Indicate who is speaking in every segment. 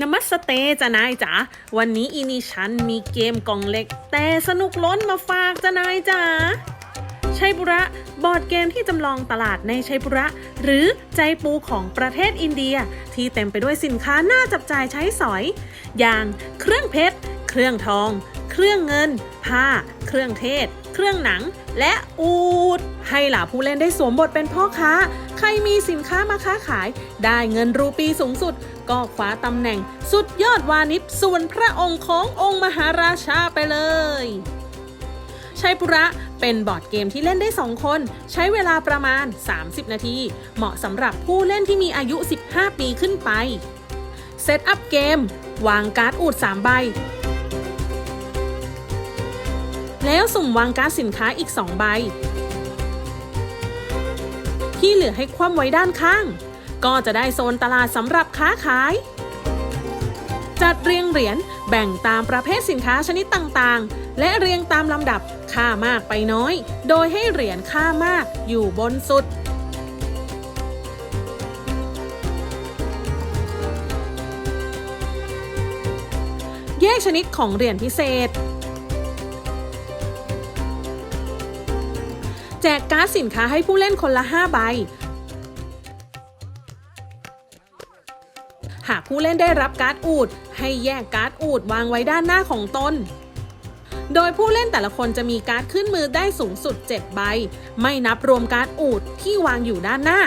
Speaker 1: นมัสเตจ้ะนายจ๋าวันนี้อินิชันมีเกมกล่องเล็ก แต่สนุกล้นมาฝากจ้ะนายจ๋าชัยบุระบอร์ดเกมที่จำลองตลาดในชัยบุระ หรือใจปูของประเทศอินเดีย ที่เต็มไปด้วยสินค้าน่าจับจ่ายใช้สอย อย่างเครื่องเพชร เครื่องทอง เครื่องเงิน ผ้า เครื่องเทศ เครื่องหนัง และอูดให้เหล่าผู้เล่นได้สวมบทเป็นพ่อค้า ใครมีสินค้ามาค้าขาย ได้เงินรูปีสูงสุด ก็คว้าตำแหน่งสุดยอดวานิชส่วนพระองค์ขององค์มหาราชาไปเลยชัยปุระเป็นบอร์ดเกมที่เล่นได้ 2 คน ใช้เวลาประมาณ 30 นาที เหมาะสำหรับผู้เล่นที่มีอายุ 15 ปีขึ้นไป เซตอัพเกม วางการ์ดอูด 3 ใบ แล้วสุ่มวางการสินค้าอีก 2 ใบ ที่เหลือให้คว่ำไว้ด้านข้าง ก็จะได้โซนตลาดสำหรับค้าขาย จัดเรียงเหรียญแบ่งตามประเภทสินค้าชนิดต่างๆ และเรียงตามลำดับค่ามากไปน้อย โดยให้เหรียญค่ามากอยู่บนสุดแยกชนิดของเหรียญพิเศษ แจกการ์ดสินค้าให้ผู้เล่นคนละ 5 ใบ หากผู้เล่นได้รับการ์ดอูด ให้แยกการ์ดอูดวางไว้ด้านหน้าของตน โดยผู้เล่นแต่ละคนจะมีการ์ดขึ้นมือได้สูงสุด 7 ใบ ไม่นับรวมการ์ดอูดที่วางอยู่ด้านหน้า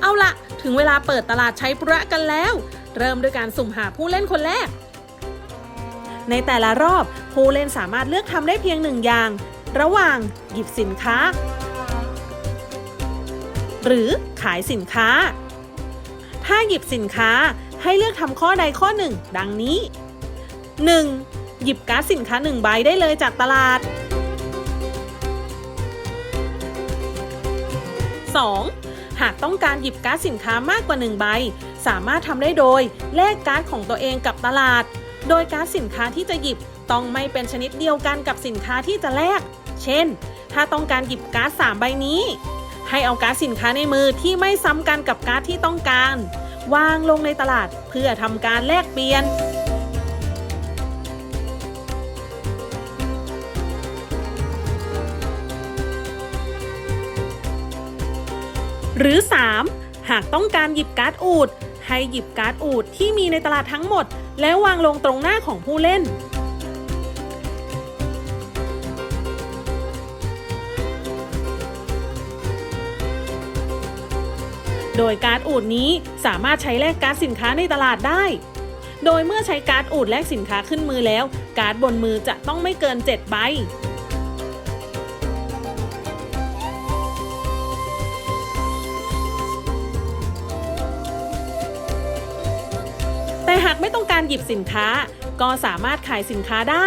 Speaker 1: เอาละถึงเวลาเปิดตลาดใช้ประกันแล้ว เริ่มด้วยการสุ่มหาผู้เล่นคนแรกในแต่ละรอบผู้เล่นสามารถเลือกทำได้เพียงหนึ่งอย่าง ระหว่างหยิบสินค้า หรือขายสินค้า ถ้าหยิบสินค้าให้เลือกทำข้อใดข้อหนึ่ง ดังนี้ 1. หยิบการ์ดสินค้า1ใบได้เลยจากตลาด 2. หากต้องการหยิบการ์ดสินค้ามากกว่า 1 ใบ สามารถทำได้โดยแลกการ์ดของตัวเองกับตลาด โดยการ์ดสินค้าที่จะหยิบต้องไม่เป็นชนิดเดียวกันกับสินค้าที่จะแลก เช่น ถ้าต้องการหยิบการ์ด3ใบนี้ ให้เอาการ์ดสินค้าในมือที่ไม่ซ้ำกันกับการ์ดที่ต้องการ วางลงในตลาดเพื่อทำการแลกเปลี่ยนหรือ 3. หากต้องการหยิบการ์ดอูด ให้หยิบการ์ดอูดที่มีในตลาดทั้งหมด แล้ววางลงตรงหน้าของผู้เล่น โดยการ์ดอูดนี้สามารถใช้แลกการ์ดสินค้าในตลาดได้ โดยเมื่อใช้การ์ดอูดแลกสินค้าขึ้นมือแล้ว การ์ดบนมือจะต้องไม่เกิน 7 ใบแต่หากไม่ต้องการหยิบสินค้า ก็สามารถขายสินค้าได้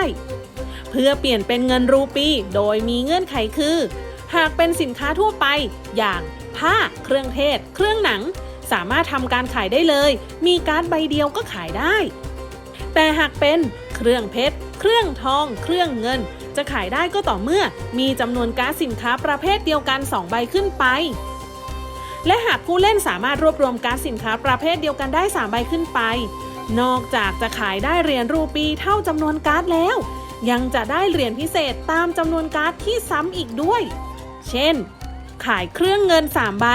Speaker 1: เพื่อเปลี่ยนเป็นเงินรูปี โดยมีเงื่อนไขคือ หากเป็นสินค้าทั่วไปอย่าง ผ้า เครื่องเทศ เครื่องหนัง สามารถทำการขายได้เลย มีการ์ดใบเดียวก็ขายได้ แต่หากเป็นเครื่องเพชร เครื่องทอง เครื่องเงิน จะขายได้ก็ต่อเมื่อ มีจำนวนการ์ดสินค้าประเภทเดียวกัน 2 ใบขึ้นไป และหากผู้เล่นสามารถรวบรวมการ์ดสินค้าประเภทเดียวกันได้ 3 ใบขึ้นไป นอกจากจะขายได้เหรียญรูปีเท่าจำนวนการ์ดแล้วยังจะได้เหรียญพิเศษตามจำนวนการ์ดที่ซ้ำอีกด้วย เช่น ขายเครื่องเงิน 3 ใบ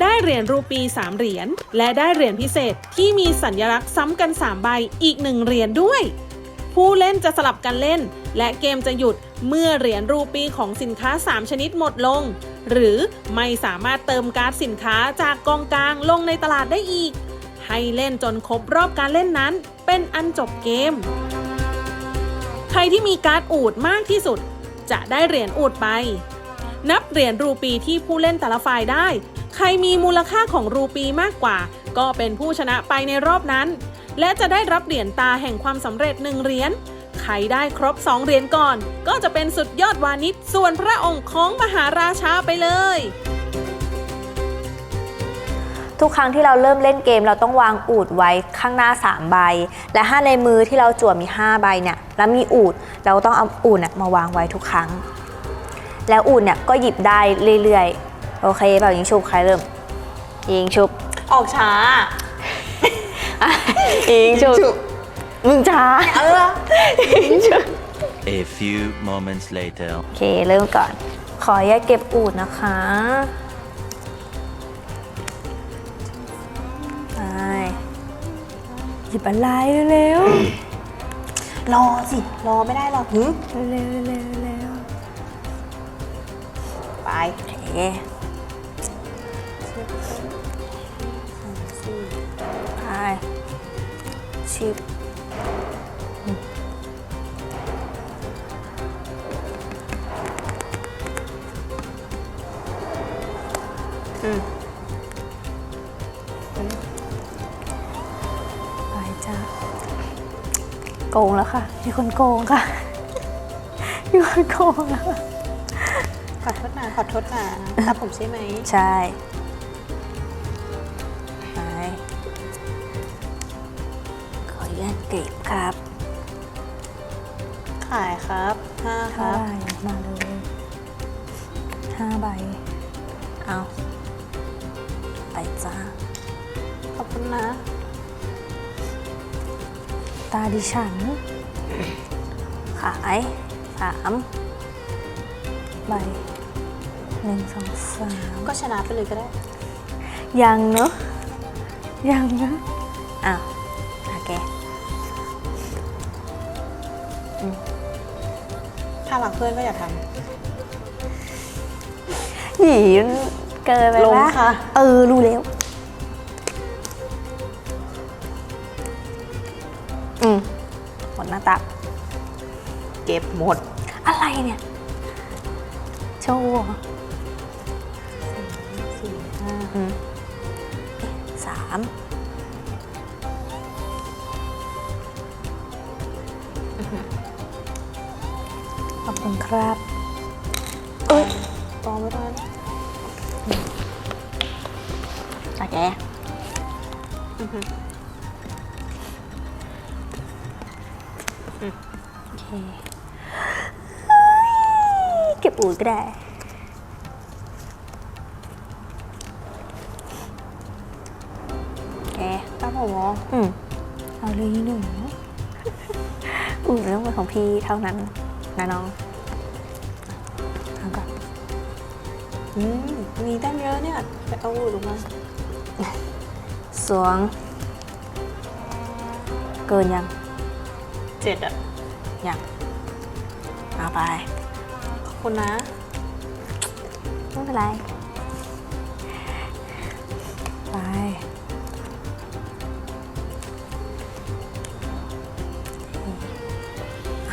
Speaker 1: ได้เหรียญรูปี 3 เหรียญ และได้เหรียญพิเศษที่มีสัญลักษณ์ซ้ำกัน 3 ใบอีก 1 เหรียญด้วย ผู้เล่นจะสลับกันเล่น และเกมจะหยุดเมื่อเหรียญรูปีของสินค้า 3 ชนิดหมดลง หรือไม่สามารถเติมการ์ดสินค้าจากกองกลางลงในตลาดได้อีก ให้เล่นจนครบรอบการเล่นนั้น เป็นอันจบเกม ใครที่มีการ์ดอูดมากที่สุดจะได้เหรียญอูดไป นับเหรียญรูปีที่ผู้เล่นแต่ละฝ่ายได้ ใครมีมูลค่าของรูปีมากกว่า ก็เป็นผู้ชนะไปในรอบนั้น และจะได้รับเหรียญตาแห่งความสำเร็จหนึ่งเหรียญใครได้ครบ2เหรียญก่อน ก็จะเป็นสุดยอดวานิชส่วนพระองค์ของมหาราชาไปเลย
Speaker 2: ทุกครั้งที่เราเริ่มเล่นเกมเราต้องวางอูดไว้ข้างหน้า 3 ใบ และถ้าในมือที่เราจั่วมี 5 ใบเนี่ยแล้วมีอูดเราต้องเอาอูดเนี่ยมาวางไว้ทุกครั้ง แล้วอูดเนี่ยก็หยิบได้เรื่อยๆ โอเคเปล่ายิงชุบใครเริ่ม ยิงชุบ
Speaker 1: ออกช้า
Speaker 2: อิงจุกมึงช้า เอออิงจุก
Speaker 3: A few moments later.
Speaker 2: โอเค เริ่มก่อน ขอแยกเก็บอูดนะคะไปหยิบอะไรเร็ว
Speaker 4: รอสิ รอไม่ได้หรอกหึ
Speaker 2: ๆเร็วๆ เร็วๆเร็ว
Speaker 4: ไป
Speaker 2: โอเคไปชิบไปจ้าโกงแล้วค่ะ มีคนโกงค่ะ มีคนโกงแล้ว
Speaker 4: ขอโทษนะตาผมใช่ไหม
Speaker 2: ใช่ไปขออนุญาตเก็บครับ
Speaker 4: ขายครับห้าค
Speaker 2: ห้า
Speaker 4: รับ
Speaker 2: ใบมาเลยห้าใบ เอาไปจ้า
Speaker 4: ขอบคุณนะ
Speaker 2: ตาดิฉัน ขายสามใบ หนึ่งสองสาม
Speaker 4: ก็ชนะไปเลยก็ได้
Speaker 2: ยังเนอะยังนะอ้าวโอเค
Speaker 4: ถ้ารักเพื่อนก็อย่าท
Speaker 2: หยีเกินไป
Speaker 4: ลง
Speaker 2: ปะ
Speaker 4: ค่ะ
Speaker 2: เออ รู้แล้ว อืมหมดหน้าตักำ
Speaker 4: เก็บหมด
Speaker 2: อะไรเนี่ย โชว์เหรอ
Speaker 4: สี่ห้า
Speaker 2: อืมสามขอบคุณครับเอ้ย
Speaker 4: ตองไม่ได้
Speaker 2: โอเคโอเคเฮ้ยเก็บอูดก็ได้ อ
Speaker 4: อื
Speaker 2: มเอาเลยหนูอูดต้องเป็นของพี่เท่านั้นนะน้องเอาก่อน
Speaker 4: อืมมีตั้งเยอะเนี่ยไปเอาอูดออกมา
Speaker 2: สวง เกินยัง
Speaker 4: เจ็ดอะ
Speaker 2: ยังเอาไป
Speaker 4: ขอบคุณนะ
Speaker 2: ไม่เป็นไร ไป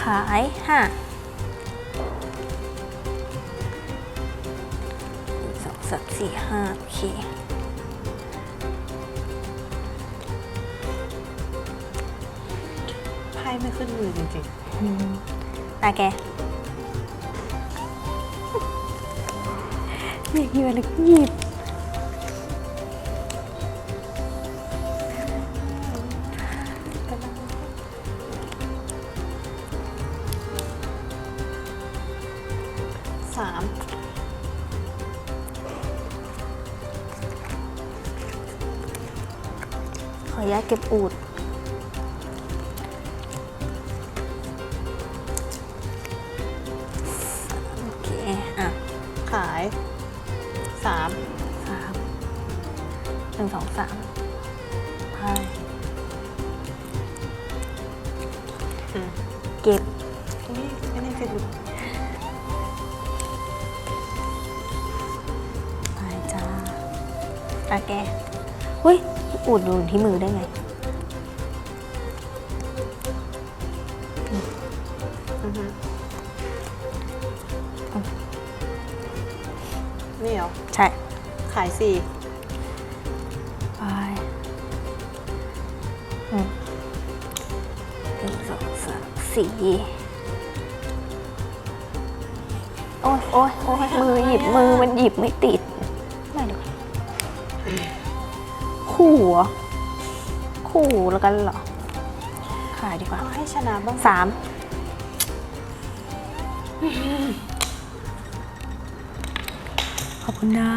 Speaker 2: ขายห้าหนึ่งสองสามสี่ห้าโอเค
Speaker 4: ไพ่ไม่ขึ้นมือจริง
Speaker 2: ตาแกอยากหยิบอะไรก็หยิบ
Speaker 4: สาม
Speaker 2: ขออนุญาตเก็บอูดโอเค อะ
Speaker 4: ขายสาม
Speaker 2: สามหนึ่งสองสามไป
Speaker 4: อืม
Speaker 2: เก็บ
Speaker 4: อุ้ไม่ได้เก็บ
Speaker 2: ตาแกเฮ้ยอูดอยู่ที่มือได้ไง
Speaker 4: อือฮึนี่เหรอ
Speaker 2: ใช่
Speaker 4: ขายสี่
Speaker 2: ไปอืมหนึ่งสองสามสี่โอ้ยโอ้ยโอ้ยมือหยิบมือมันหยิบไม่ติด คู่เหรอคู่แล้วกันเหรอ ขายดีกว่า
Speaker 4: ให้ชนะบ้าง
Speaker 2: สามขอบคุณนะ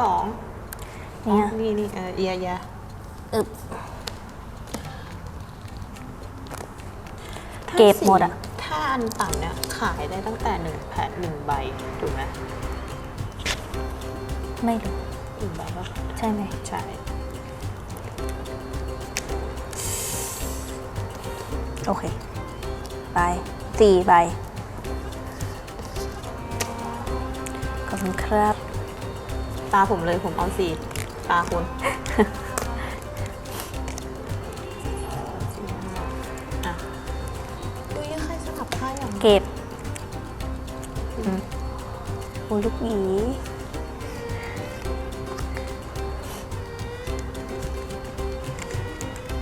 Speaker 4: สอง
Speaker 2: เนี่ย
Speaker 4: นี่นี่เออเอียเอีย
Speaker 2: อึบเก็บหมดอะ
Speaker 4: ถ้าอันต่ำเนี่ยขายได้ตั้งแต่หนึ่งแผ่นหนึ่งใบถูกไหม
Speaker 2: ไม่รู้
Speaker 4: หนึ่งใบก็
Speaker 2: ใช่ไหม
Speaker 4: ใช่
Speaker 2: โอเคใบสี่ใบขอบคุณครับ
Speaker 4: ตาผมเลยผมเอาสี่ตาคุณอะดูยังใครสลับค่ายอย่าง
Speaker 2: เก็บอืมโอ้ยลูกหยี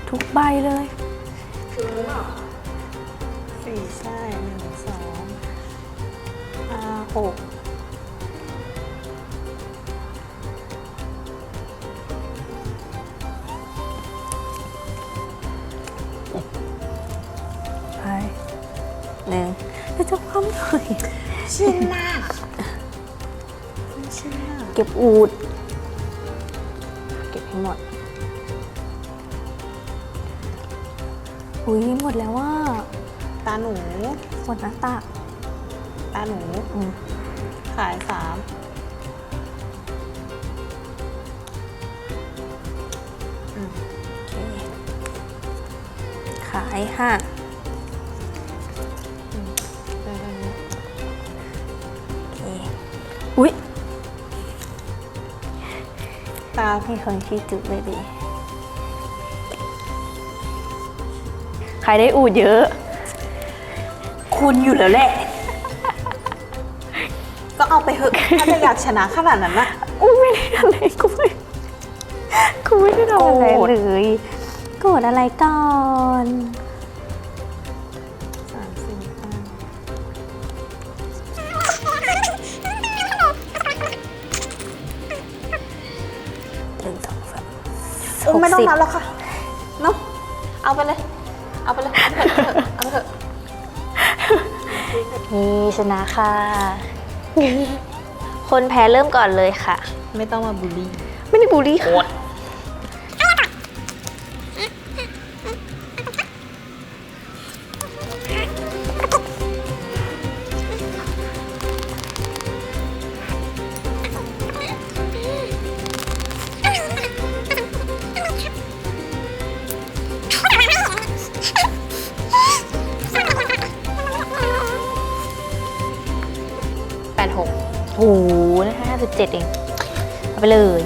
Speaker 2: ทุกใบเลย
Speaker 4: สี่ใช่หนึ่งสองห้าหก
Speaker 2: ไปหนึ่งแล้วจะคว่ำหน่อย
Speaker 4: ชินหน้าชิ้นหน้า
Speaker 2: เก็บอูด มดแล้วว่า
Speaker 4: ตาหนู
Speaker 2: หมดหน้าตัก
Speaker 4: ตาหนู
Speaker 2: อืม
Speaker 4: ขายสามอืม
Speaker 2: โอเค ขายห้า
Speaker 4: ได้ได้ได้
Speaker 2: โอเค อุ้ย
Speaker 4: ตา
Speaker 2: ให้คนที่จุเลยดี รได้อูดเยอะ คุณอยู่แล้วแหละ
Speaker 4: ก็เอาไปเถอะถ้าจะอยากชนะขนาดนั้นนะ
Speaker 2: อุ้ยไม่ได้อะไรกูไม่กูไม่ได้ทำอะไร
Speaker 4: โกรธ
Speaker 2: เลยโกรธอะไรก่อน
Speaker 4: สามสี่ห้า
Speaker 2: หนึ่งสองสาม
Speaker 4: โอ้ไม่ต้อง
Speaker 2: หกสิบ
Speaker 4: นับแล้วค่ะเนาะเอาไปเลย เอาไปเลยเอาไปเถอะเอาไปเถอะ
Speaker 2: นี่ชนะค่ะ คนแพ้เริ่มก่อนเลยค่ะ
Speaker 4: ไม่ต้องมาบูลลี่
Speaker 2: ไม่ได้บูลลี่ค่ะ
Speaker 4: แป
Speaker 2: เจ็ดเอง เอาไปเลย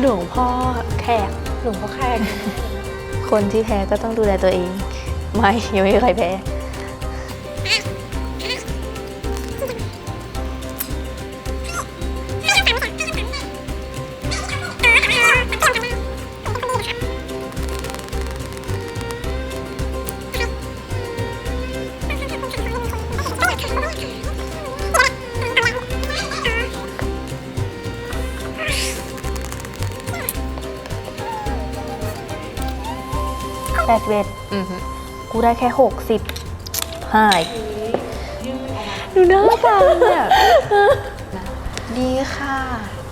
Speaker 2: หลวงพ่อแขก
Speaker 4: หลวงพ่อแขก
Speaker 2: คนที่แพ้ก็ต้องดูแลตัวเอง ไม่ ยังไม่มีใครแพ้
Speaker 4: อือหือ
Speaker 2: กูได้แค่หกสิบหายดูหน้าฟังเนี่ย
Speaker 4: ดีค่ะ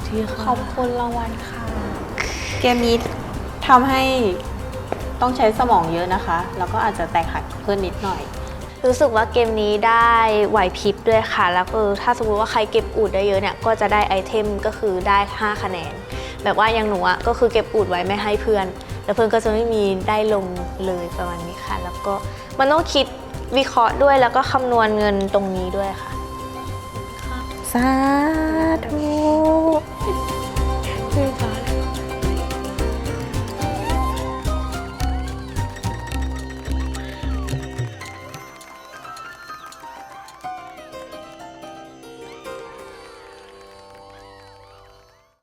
Speaker 2: ที่
Speaker 4: ข
Speaker 2: เขา
Speaker 4: อบคุณรางวัลค่ะ เกมนี้ทำให้ต้องใช้สมองเยอะนะคะ แล้วก็อาจจะแตกหักเพิ่มนิดหน่อย
Speaker 2: รู้สึกว่าเกมนี้ได้ไหวพริบด้วยค่ะ แล้วก็ถ้าสมมติว่าใครเก็บอูดได้เยอะเนี่ย ก็จะได้ไอเทมก็คือได้ 5 คะแนน แบบว่าอย่างหนูอะก็คือเก็บอูดไว้ไม่ให้เพื่อน แล้วเพื่อนก็จะไม่มีได้ลงเลยประมาณนี้ค่ะ แล้วก็มันต้องคิดวิเคราะห์ด้วยแล้วก็คำนวณเงินตรงนี้ด้วยค่ะสาธุ